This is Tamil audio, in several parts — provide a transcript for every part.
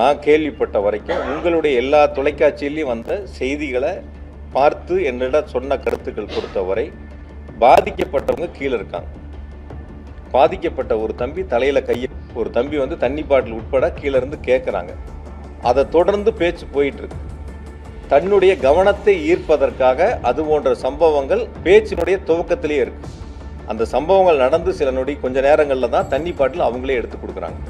நான் கேள்விப்பட்ட வரைக்கும் உங்களுடைய எல்லா தொலைக்காட்சியிலையும் வந்த செய்திகளை பார்த்து என்னிடம் சொன்ன கருத்துக்கள் பொறுத்தவரை பாதிக்கப்பட்டவங்க கீழே இருக்காங்க. பாதிக்கப்பட்ட ஒரு தம்பி தலையில் கையை ஒரு தம்பி வந்து தண்ணி பாட்டில் உட்பட கீழே இருந்து கேட்குறாங்க அதை தொடர்ந்து பேச்சு போயிட்டுருக்கு. தன்னுடைய கவனத்தை ஈர்ப்பதற்காக அது போன்ற சம்பவங்கள் பேச்சினுடைய துவக்கத்திலேயே இருக்கு. அந்த சம்பவங்கள் நடந்து சில நொடி கொஞ்ச நேரங்களில் தான் தண்ணி பாட்டில் அவங்களே எடுத்து கொடுக்குறாங்க.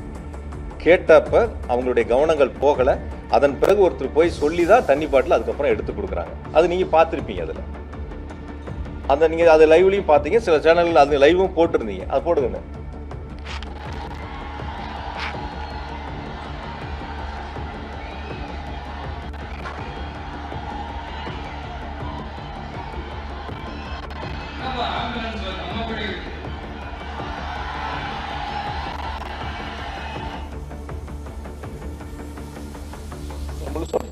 கேட்டப்ப அவங்களுடைய கவனங்கள் போகலை. அதன் பிறகு ஒருத்தர் போய் சொல்லி தான் தண்ணி பாட்டில் அதுக்கப்புறம் எடுத்து கொடுக்குறாங்க. அது நீங்கள் பார்த்துருப்பீங்க அதில். அந்த நீங்கள் அது லைவ்லையும் பார்த்தீங்க. சில சேனல்கள் அது லைவும் போட்டிருந்தீங்க. அது போடுங்க convulsores.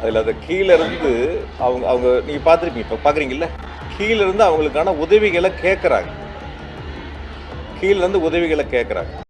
அதில் அந்த கீழே இருந்து அவங்க அவங்க நீங்கள் பார்த்துருப்பீங்க இப்போ பார்க்குறீங்கல்ல கீழே இருந்து அவங்களுக்கான உதவிகளை கேட்குறாங்க. கீழே இருந்து உதவிகளை கேட்குறாங்க.